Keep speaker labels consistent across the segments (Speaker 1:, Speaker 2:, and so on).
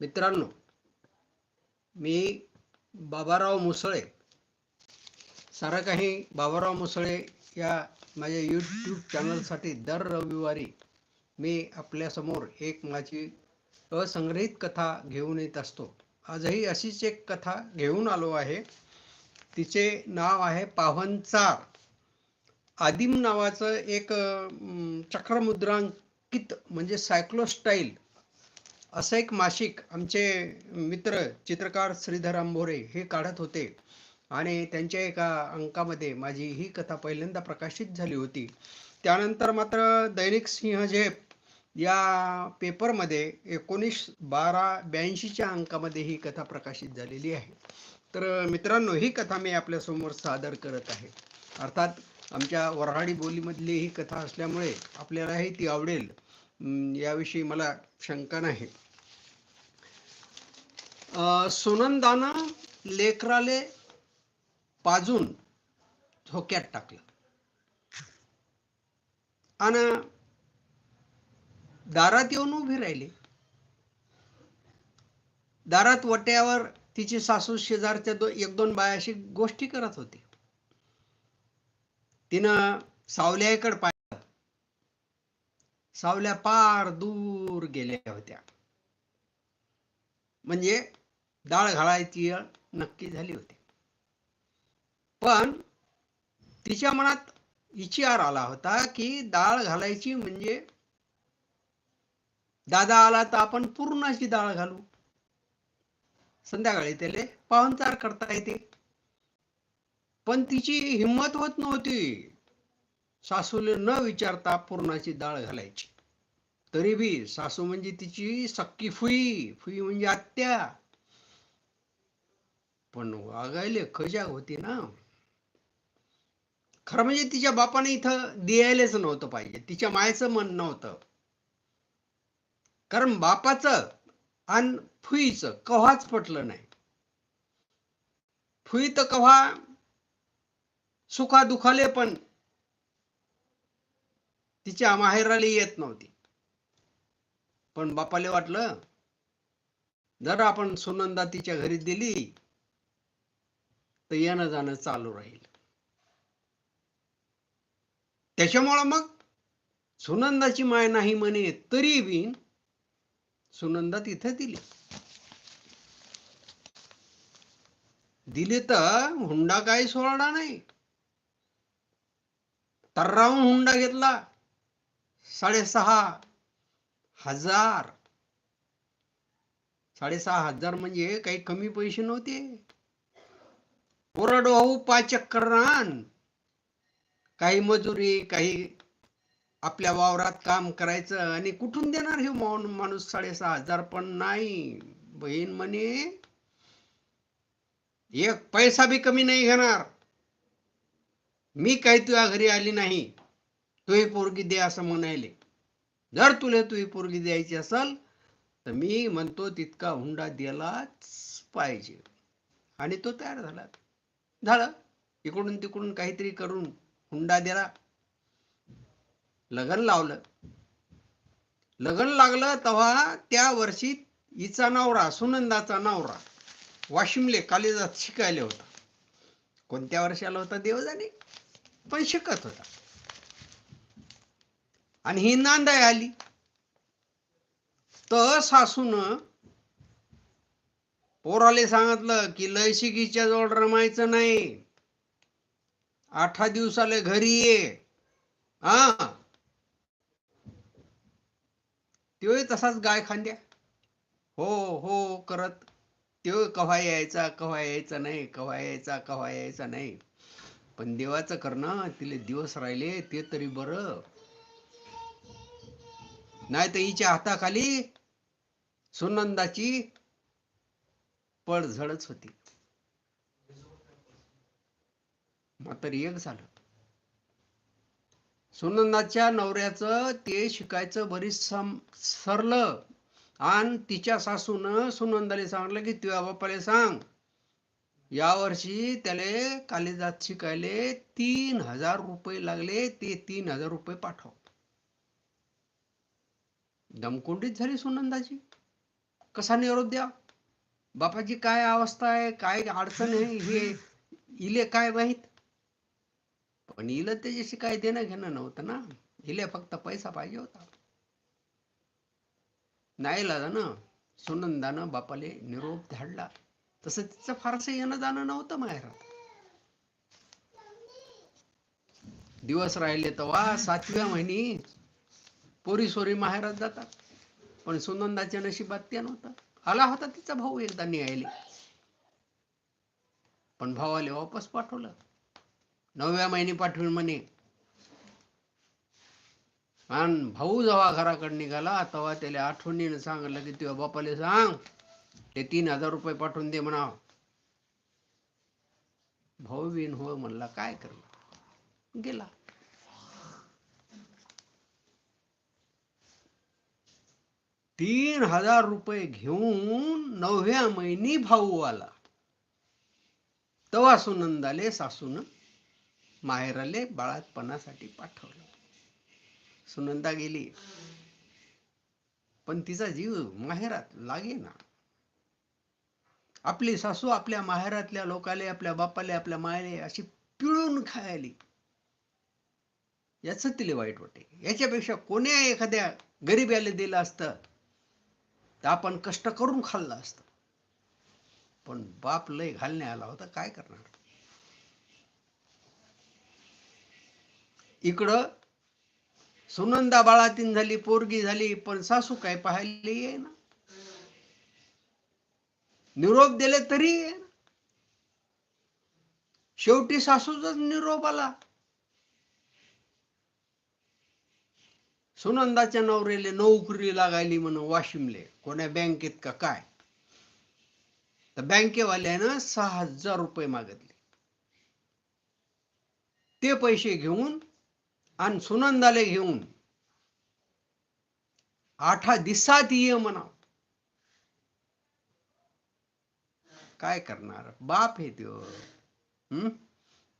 Speaker 1: मित्रांनो मी बाबाराव मुसळे सारं काही बाबाराव मुसळे या माझ्या यूट्यूब चॅनलसाठी दर रविवारी मी आपल्यासमोर एक माझी असंग्रहित कथा घेऊन येत असतो. आजही अशीच एक कथा घेऊन आलो आहे. तिचे नाव आहे पाहनचार आदिम नावाचं एक चक्रमुद्रांकित म्हणजे सायक्लोस्टाईल असं एक मासिक आमचे मित्र चित्रकार श्रीधर आंबोरे हे काढत होते. आणि त्यांच्या एका अंकामध्ये माझी ही कथा पहिल्यांदा प्रकाशित झाली होती. त्यानंतर मात्र दैनिक सिंहझेप या पेपरमध्ये एकोणीस बारा ब्याऐंशीच्या अंकामध्ये ही कथा प्रकाशित झालेली आहे. तर मित्रांनो ही कथा मी आपल्यासमोर सादर करत आहे. अर्थात आमच्या वऱ्हाडी बोलीमधली ही कथा असल्यामुळे आपल्यालाही ती आवडेल. याविषयी मला शंका नाही. सुनंदानं लेकराले पाजून झोक्यात टाकलं. आणि दारात येऊन उभी राहिली. दारात वट्यावर तिची सासू शेजारच्या दो एक दोन बायाशी गोष्टी करत होती. तिनं सावल्याकडे पाहिलं सावल्या पार दूर गेल्या होत्या. म्हणजे डाळ घालायची वेळ नक्की झाली होती. पण तिच्या मनात विचार आला होता की डाळ घालायची म्हणजे दादा आला तर आपण पूर्णाची डाळ घालू. संध्याकाळी त्याला पाहुणचार करता येते. पण तिची हिंमत होत नव्हती. सासूले न विचारता पूर्णाची डाळ घालायची. तरी बी सासू म्हणजे तिची सक्की फुई. फुई म्हणजे आत्या. पण वागायले खजा होती ना. खरं म्हणजे तिच्या बापाने इथं द्यायलाच नव्हतं पाहिजे. तिच्या मायचं मन नव्हतं. कारण बापाचं आणि फुईचं कव्हाच पटलं नाही. फुई तर कव्हा सुखा दुखाले पण तिच्या माहेराला येत नव्हती. पण बापाले वाटलं जर आपण सुनंदा तिच्या घरी दिली तर येणं जाणं चालू राहील. त्याच्यामुळं मग सुनंदाची माय नाही म्हणे तरी बी सुनंदा तिथे दिली. दिली तर हुंडा काही सोडा नाही. तर्राहून हुंडा घेतला. साडेसहा हजार. साडेसहा हजार म्हणजे काही कमी पैसे नव्हते. कोरडवाहू पाचक रान. काही मजुरी काही आपल्या वावरात काम करायचं आणि कुठून देणार हे माणूस साडेसहा हजार पण नाही. बहीण म्हणे एक पैसा बी कमी नाही घेणार. मी काही तुझ्या घरी आली नाही. तुही पोरगी दे असं म्हणायले. जर तुला तुही पोरगी द्यायची असल तर मी म्हणतो तितका हुंडा दिलाच पाहिजे. आणि तो तयार झाला. झालं. इकडून तिकडून काहीतरी करून हुंडा दिला. लगन लावलं. लगन लागलं तेव्हा त्या वर्षी हिचा नवरा सुनंदाचा नवरा वाशिमले कॉलेजात शिकायला होता. कोणत्या वर्षाला होता देवजाने? पण शिकत होता. आणि ही नांदाय आली. तर सासून पोराले सांगितलं की लयशिकीच्या जवळ रमायचं नाही. आठा दिवसाले घरी ये. हा? तो तसाच गाय खांद्या? हो हो करत. तो कव्हा यायचा कव्हा यायचा नाही कव्हा यायचा कव्हा यायचा नाही. पण देवाचं करणं तिले दिवस राहिले ते तरी बर. नाही तर हिच्या हाताखाली सुनंदाची पडझडच होती. मात्र एक झालं. सुनंदाच्या नवऱ्याचं ते शिकायचं बरीच सम सरलं. आणि तिच्या सासून सुनंदाला सांगलं की तुझ्या बापाला सांग यावर्षी त्याले कालिदास शिकायले तीन हजार रुपये लागले ते तीन हजार रुपये पाठव. दमकोंडीत झाली सुनंदाची. कसा निरोप द्या? बापाची काय अवस्था आहे? काय अडचण आहे? हे इले काय माहीत? पण इलं त्याच्याशी काय देणं घेणं नव्हतं ना. इले फक्त पैसा पाहिजे होता. नाही ना सुनंदानं बापाले निरोप धाडला. तसं तिचं फारसं येणं जाणं नव्हतं माहेरात. दिवस राहिले तेव्हा सातव्या महिनी पोरी सोरी माहेरात जातात. पण सुनंदाच्या नशिबात त्या नव्हता. आला होता तिचा भाऊ एकदा न्यायले पण भावाले वापस पाठवलं. नवव्या महिने पाठवून म्हणे. आणि भाऊ जेव्हा घराकडे निघाला तेव्हा त्याला आठवणीनं सांगितलं की तुझ्या बापाले सांग ते तीन हजार रुपये पाठवून दे म्हणा भाऊ बिन हो म्हणला काय करणार? गेला. तीन हजार रुपये घेऊन नवव्या महिनी भाऊ आला. तवा सुनंदाले सासून माहेराले बाळातपणासाठी पाठवलं. सुनंदा गेली. पण तिचा जीव माहेरात लागे ना आपली सासू आपल्या माहेरातल्या लोकाले आपल्या बापाले आपल्या मायले अशी पिळून खायली. याच तिला वाईट वाटे. याच्यापेक्षा कोण्या एखाद्या गरीब्याला दिलं असतं? तर आपण कष्ट करून खाल्लं असतं. पण बाप लय घालणे आला होता काय करणार? इकडं सुनंदा बाळातीन झाली पोरगी झाली पण सासू काय पाहायला ये ना निरोप दिले तरी ये ना शेवटी सासूचाच निरोप आला. सुनंदाच्या नवरेले नोकरी लागायली म्हणून वाशिमले. कोण्या बँकेत का काय? तर बँकेवाल्यानं सहा हजार रुपये मागितले. ते पैसे घेऊन आणि सुनंदाले घेऊन आठा दिसात ये म्हणा काय करणार? बाप हे त्यो. हम्म?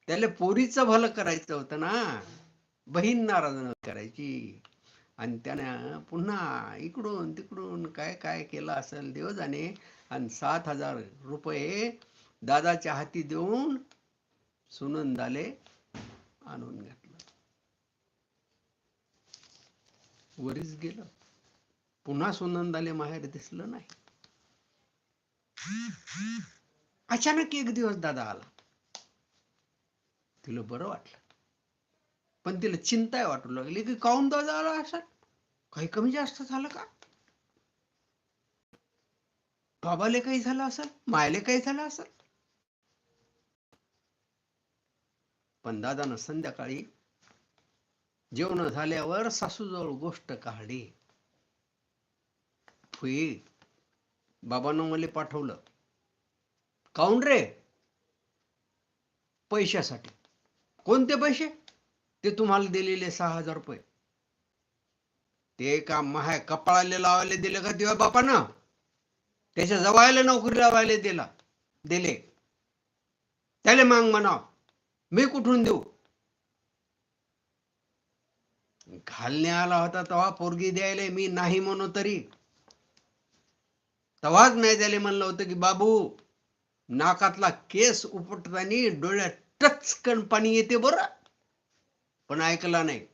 Speaker 1: त्याला पोरीचं भलं करायचं होतं ना. बहीण नाराज करायची. आणि त्यानं पुन्हा इकडून तिकडून काय काय केलं असेल देव जाणे आणि सात हजार रुपये दादाच्या हाती देऊन सुनंदाले आणून घातलं. वरीच गेलं. पुन्हा सुनंदाले माहेर दिसलं नाही. अचानक एक दिवस दादा आला. तिला बरं वाटलं. पण तिला चिंता वाटू लागली की काऊन दादा आला असं? काही कमी जास्त झालं का? बाबाले काही झालं असेल? मायले काही झालं असेल? पण दादानं संध्याकाळी जेवण झाल्यावर सासूजवळ गोष्ट काढली. फुई बाबानं मला पाठवलं. काऊन रे? पैशासाठी. कोणते पैसे? ते तुम्हाला दिलेले सहा हजार रुपये. ते का माहाय कपाळाले लावायला दिले का दिवा बापानं? त्याच्या जवायला नोकरी लावायला दिला दिले. त्याले मांग म्हणाव मी कुठून देऊ? घालणे आला होता तेव्हा पोरगी द्यायला मी नाही म्हणू तरी. तेव्हाच नाही त्याला म्हणलं होतं की बाबू नाकातला केस उपटताना डोळ्यात टचकन पाणी येते बरं. पण ऐकला नाही.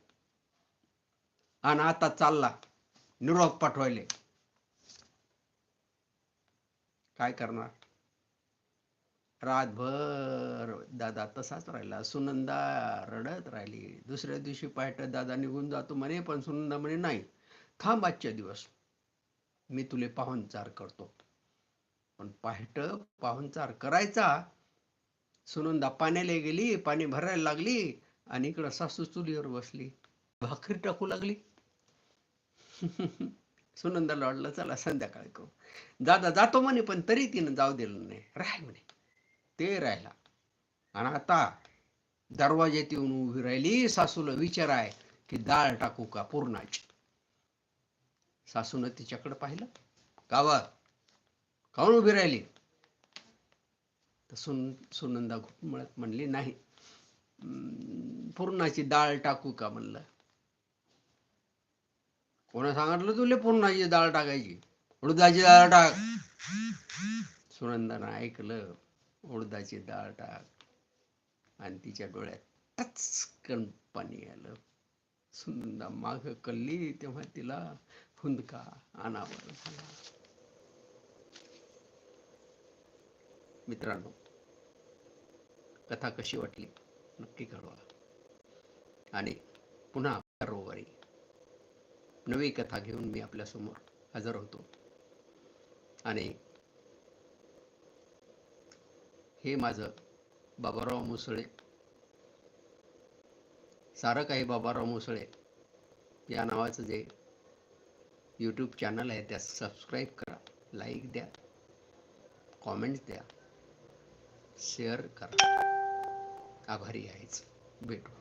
Speaker 1: आणि आता चालला. निरोप पाठवायले. काय करणार? रातभर दादा तसाच राहिला. सुनंदा रडत राहिली. दुसऱ्या दिवशी पाहट दादा निघून जातो म्हणे पण सुनंदा म्हणे नाही थांब आजच्या दिवस. मी तुले पाहुणचार करतो. पण पहाट पाहुणचार करायचा. सुनंदा पाण्याला गेली पाणी भरायला लागली. आणि इकडं सासू चुलीवर बसली. भाकरी टाकू लागली. सुनंदाला वाटलं चला संध्याकाळी करू. दादा जातो म्हणे पण तरी तिनं जाऊ दिलं नाही. राह म्हणे. ते राहिला. आणि आता दरवाज्यात येऊन उभी राहिली. सासूला विचार आहे की डाळ टाकू का पूर्णाची? सासूनं तिच्याकडे पाहिलं. गावा काऊन उभी राहिली? तर सुन सुनंदा घुटमळत म्हणली नाही पुरणाची डाळ टाकू का म्हणलं? कोणा सांगितलं तुले पुरणाची डाळ टाकायची? उडदाची डाळ टाक. सुनंदानं ऐकलं उडदाची डाळ टाक. आणि तिच्या डोळ्यात टचकन पाणी आलं. सुनंदा माग कल्ली तेव्हा तिला हुंदका अनावर झाला. मित्रांनो कथा कशी वाटली? नक्की कळवा. आणि पुन्हा रोवारी. नवी कथा घेऊन मी आपल्यासमोर हजर होतो. आणि हे माझं बाबाराव मुसळे. सारं काही बाबाराव मुसळे या नावाचं जे यूट्यूब चॅनल आहे त्या सबस्क्राईब करा लाईक द्या कॉमेंट्स द्या शेअर करा. आभारी आहेच. भेटू.